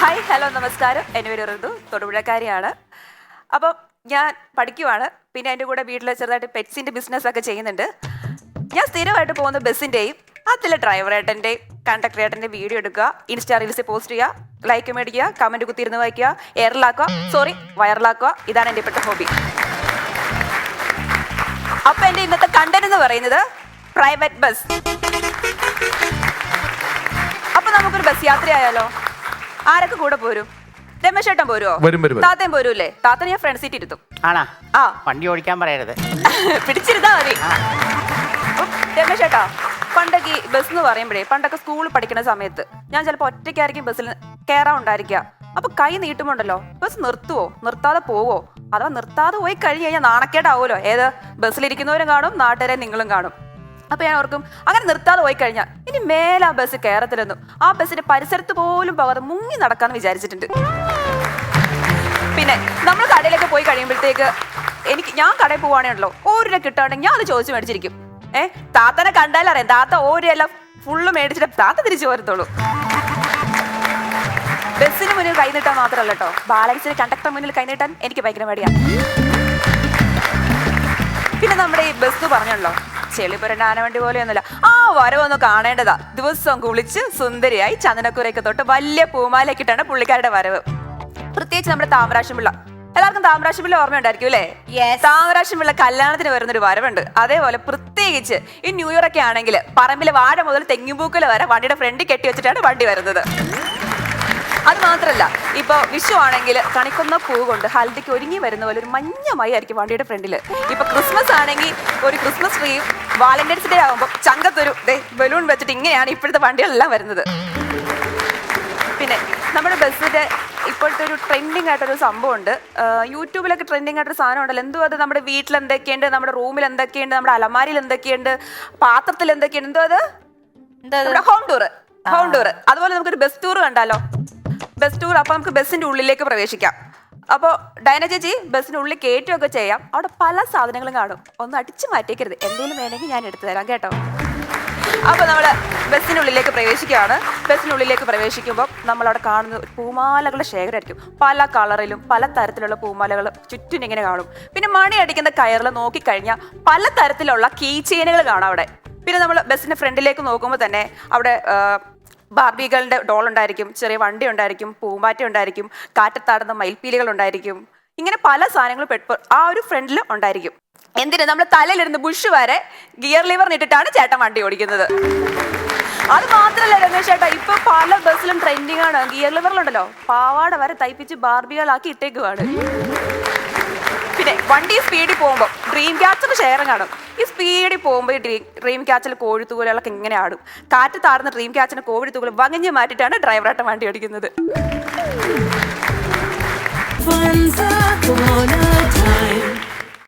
Hi hello നമസ്കാരം. എന്റെ പേര് ഋതു തൊടുപുഴക്കാരിയാണ്. അപ്പം ഞാൻ പഠിക്കുവാണ്. പിന്നെ എന്റെ കൂടെ വീട്ടിൽ ചെറുതായിട്ട് പെറ്റ്സിന്റെ ബിസിനസ് ഒക്കെ ചെയ്യുന്നുണ്ട്. ഞാൻ സ്ഥിരമായിട്ട് പോകുന്ന ബസ്സിന്റെയും അതിലെ കണ്ടക്ടർ ഏട്ടന്റെ വീഡിയോ എടുക്കുക ഇൻസ്റ്റാ റീൽസിൽ പോസ്റ്റ് ചെയ്യുക ലൈക്ക് മേടിക്കുക കമന്റ് കുത്തിയിരുന്ന് വായിക്കുക എയറിലാക്കുക സോറി വയറിലാക്കുക ഇതാണ് എന്റെ ഇപ്പോഴത്തെ ഹോബി. അപ്പം എന്റെ ഇന്നത്തെ കണ്ടന്റ് എന്ന് പറയുന്നത് പ്രൈവറ്റ് ബസ്. അപ്പം നമുക്കൊരു ബസ് യാത്രയായാലോ? ആരൊക്കെ കൂടെ പോരും? രമേശേട്ടൻ പോരുവോ? പോരുമോ വരും, വരും. താത്തയും പോരൂല്ലേ? താത്തനെ ഞാൻ ഫ്രണ്ട് സീറ്റ് ഇരുത്തും. ആണാ? ആ. വണ്ടി ഓടിക്കാൻ പറയരുത്. പിടിച്ചിരുന്നാ മതി. രമേശേട്ടാ പണ്ടൊക്കെ ഈ ബസ് എന്ന് പറയുമ്പോഴേ പണ്ടൊക്കെ സ്കൂളിൽ പഠിക്കുന്ന സമയത്ത് ഞാൻ ചിലപ്പോൾ ഒറ്റയ്ക്കായിരിക്കും ബസ്സിൽ കയറാൻ അപ്പൊ കൈ നീട്ടുമുണ്ടല്ലോ ബസ് നിർത്തുവോ? നിർത്താതെ പോവോ? അഥവാ നിർത്താതെ പോയി കഴിഞ്ഞ് കഴിഞ്ഞാൽ നാണക്കേടാവുമല്ലോ. ഏത്? ബസ്സിലിരിക്കുന്നവരും കാണും നാട്ടുകാരെ നിങ്ങളും കാണും. അപ്പൊ ഞാൻ ഓർക്കും അങ്ങനെ നിർത്താതെ പോയി കഴിഞ്ഞാൽ ഇനി മേലെ ആ ബസ് കയറത്തില്ലെന്നും ആ ബസ്സിന്റെ പരിസരത്ത് പോലും പോകാതെ മുങ്ങി നടക്കാന്ന് വിചാരിച്ചിട്ടുണ്ട്. പിന്നെ നമ്മൾ കടയിലൊക്കെ പോയി കഴിയുമ്പോഴത്തേക്ക് എനിക്ക് ഞാൻ കടയിൽ പോവാണല്ലോ ഓരോ കിട്ടാണെങ്കിൽ ഞാൻ അത് ചോദിച്ചു മേടിച്ചിരിക്കും. ഏ താത്തനെ കണ്ടാലറിയാം താത്ത ഓരോയെല്ലാം ഫുള്ള് മേടിച്ചിട്ട് താത്ത തിരിച്ചു പോരത്തുള്ളൂ ബസ്സിന് മുന്നിൽ കൈ നീട്ടാൻ മാത്രമല്ല കേട്ടോ ബാലൻസിന് കണ്ടക്ടർ മുന്നിൽ കൈ നീട്ടാൻ എനിക്ക് ഭയങ്കര മടിയാണ് പിന്നെ നമ്മുടെ ഈ ബസ് പറഞ്ഞല്ലോ ചെളിപുരണ്ട ആനവണ്ടി പോലെയൊന്നുമില്ല. ആ വരവൊന്ന് കാണേണ്ടതാ. ദിവസം കുളിച്ച് സുന്ദരിയായി ചന്ദനക്കുരയൊക്കെ തൊട്ട് വലിയ പൂമാലയ്ക്കിട്ടാണ് പുള്ളിക്കാരുടെ വരവ്. പ്രത്യേകിച്ച് നമ്മുടെ താമരാശം പിള്ള. എല്ലാവർക്കും താമരാശം പിള്ള ഓർമ്മയുണ്ടായിരിക്കും അല്ലേ? താമരാശം പിള്ള കല്യാണത്തിന് വരുന്നൊരു വരവുണ്ട്. അതേപോലെ പ്രത്യേകിച്ച് ഈ ന്യൂ ഇയർ ഒക്കെ ആണെങ്കിൽ പറമ്പിലെ വാഴ മുതൽ തെങ്ങിൻപൂക്കൽ വരെ വണ്ടിയുടെ ഫ്രണ്ടിൽ കെട്ടി വെച്ചിട്ടാണ് വണ്ടി വരുന്നത്. അത് മാത്രല്ല ഇപ്പൊ വിഷു ആണെങ്കിൽ കണിക്കുന്ന പൂ കൊണ്ട് ഹൽദിക്ക് ഒരുങ്ങി വരുന്ന പോലെ ഒരു മഞ്ഞ മൈ ആയിരിക്കും വണ്ടിയുടെ ഫ്രണ്ടിൽ ഇപ്പൊ ക്രിസ്മസ് ആണെങ്കിൽ ഒരു ക്രിസ്മസ് ട്രീയും വാലന്റൈൻസ് ഡേ ആകുമ്പോൾ ചങ്കത്തൊരു ബലൂൺ വെച്ചിട്ട് ഇങ്ങനെയാണ് ഇപ്പോഴത്തെ വണ്ടികളെല്ലാം വരുന്നത്. പിന്നെ നമ്മുടെ ബസ്സിന്റെ ഇപ്പോഴത്തെ ഒരു ട്രെൻഡിങ് ആയിട്ടൊരു സംഭവമുണ്ട്. യൂട്യൂബിലൊക്കെ ട്രെൻഡിങ് ആയിട്ടൊരു സാധനം ഉണ്ടല്ലോ. എന്തോ അത് നമ്മുടെ വീട്ടിൽ എന്തൊക്കെയുണ്ട് നമ്മുടെ റൂമിൽ എന്തൊക്കെയുണ്ട് നമ്മുടെ അലമാരിയിൽ എന്തൊക്കെയുണ്ട് പാത്രത്തിൽ എന്തൊക്കെയുണ്ട് എന്തോ അത്? നമ്മുടെ ഹോം ടൂർ ഹോം ടൂർ അതുപോലെ നമുക്കൊരു ബസ് ടൂർ കണ്ടാലോ? ബസ് ടൂർ അപ്പോൾ നമുക്ക് ബസ്സിന്റെ ഉള്ളിലേക്ക് പ്രവേശിക്കാം. അപ്പോൾ ഡൈന ചേച്ചി ബസ്സിനുള്ളിൽ കയറ്റുമൊക്കെ ചെയ്യാം. അവിടെ പല സാധനങ്ങളും കാണും. ഒന്ന് അടിച്ചു മാറ്റിക്കരുത്. എന്തെങ്കിലും വേണമെങ്കിൽ ഞാൻ എടുത്തു തരാം കേട്ടോ. അപ്പോൾ നമ്മൾ ബസ്സിനുള്ളിലേക്ക് പ്രവേശിക്കുകയാണ്. ബസ്സിനുള്ളിലേക്ക് പ്രവേശിക്കുമ്പോൾ നമ്മൾ അവിടെ കാണുന്ന പൂമാലകളുടെ ശേഖരമായിരിക്കും. പല കളറിലും പല തരത്തിലുള്ള പൂമാലകൾ ചുറ്റും ഇങ്ങനെ കാണും. പിന്നെ മണി അടിക്കുന്ന കയറിൽ നോക്കിക്കഴിഞ്ഞാൽ പല തരത്തിലുള്ള കീ ചെയിനുകൾ കാണാം അവിടെ. പിന്നെ നമ്മൾ ബസ്സിന്റെ ഫ്രണ്ടിലേക്ക് നോക്കുമ്പോൾ തന്നെ അവിടെ ബാർബികളുടെ ഡോൾ ഉണ്ടായിരിക്കും ചെറിയ വണ്ടി ഉണ്ടായിരിക്കും പൂമ്പാറ്റ ഉണ്ടായിരിക്കും കാറ്റത്താടുന്ന മയിൽപ്പീലികൾ ഉണ്ടായിരിക്കും. ഇങ്ങനെ പല സാധനങ്ങളും പെട്ട് ആ ഒരു ഫ്രണ്ടിൽ ഉണ്ടായിരിക്കും. എന്തിന്? നമ്മൾ തലയിലിരുന്ന് ബുഷ് വരെ ഗിയർ ലിവർ ഇട്ടിട്ടാണ് ചേട്ടൻ വണ്ടി ഓടിക്കുന്നത്. അത് മാത്രല്ല രമേശ് ചേട്ടാ ഇപ്പൊ പല ബസ്സിലും ട്രെൻഡിങ് ആണ്. ഗിയർ ലിവറിലുണ്ടല്ലോ പാവാട വരെ തയ്പ്പിച്ച് ബാർബികളാക്കി ഇട്ടേക്കുവാണ്. പിന്നെ വണ്ടി സ്പീഡിൽ പോകുമ്പോൾ ഡ്രീം ക്യാച്ചർ ഷെയർ കാണും. ഈ സ്പീഡിൽ പോകുമ്പോൾ ഈ ഡ്രീം ഡ്രീം ക്യാച്ചിൽ കോഴിത്തൂകലൊക്കെ ഇങ്ങനെ ആടും. കാറ്റ് താറുന്ന ഡ്രീം ക്യാച്ചിന് കോഴിത്തൂകൽ വകഞ്ഞ് മാറ്റിയിട്ടാണ് ഡ്രൈവറായിട്ട് വണ്ടി ഓടിക്കുന്നത്. Time.